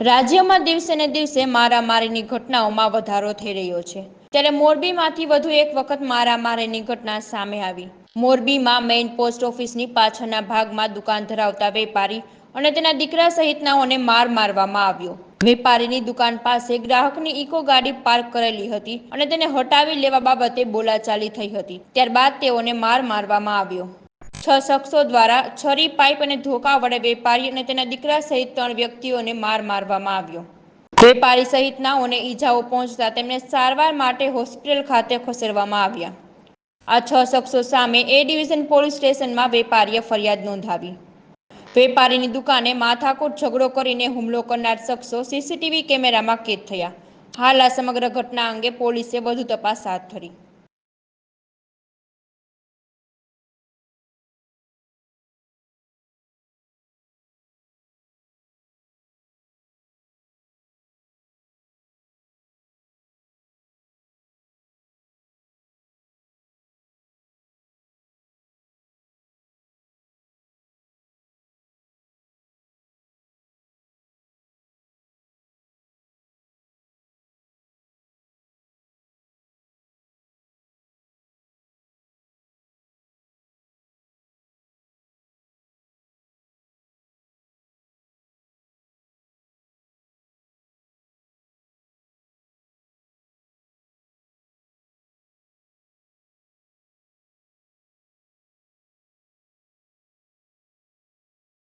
રાજ્યમાં દિવસે ને દિવસે મારામારીની ઘટનાઓમાં વધારો થઈ રહ્યો છે. ત્યારે મોરબીમાંથી વધુ એક વખત મારામારીની ઘટના સામે આવી. મોરબીમાં મેઇન પોસ્ટ ઓફિસની પાછળના ભાગમાં દુકાન ધરાવતા વેપારી અને તેના દીકરા સહિતનાઓને માર મારવામાં આવ્યો. વેપારીની દુકાન પાસે ગ્રાહકની ઇકો ગાડી પાર્ક કરેલી હતી અને તેને હટાવી લેવા બાબતે બોલાચાલી થઈ હતી. ત્યારબાદ તેઓને માર મારવામાં આવ્યો. છ શખ્સો દ્વારા છરી, પાઇપ અને ધોકા વડે વેપારી અને તેના દીકરા સહિત ત્રણ વ્યક્તિઓને માર મારવામાં આવ્યો. વેપારી સહિતનાઓને ઈજાઓ પહોંચતા તેમને સારવાર માટે હોસ્પિટલ ખાતે ખસેડવામાં આવ્યા. આ છ શખ્સો સામે એ ડિવિઝન પોલીસ સ્ટેશનમાં વેપારીએ ફરિયાદ નોંધાવી. વેપારીની દુકાને માથાકૂટ ઝઘડો કરીને હુમલો કરનાર શખ્સો સીસીટીવી કેમેરામાં કેદ થયા. હાલ આ સમગ્ર ઘટના અંગે પોલીસે વધુ તપાસ હાથ ધરી.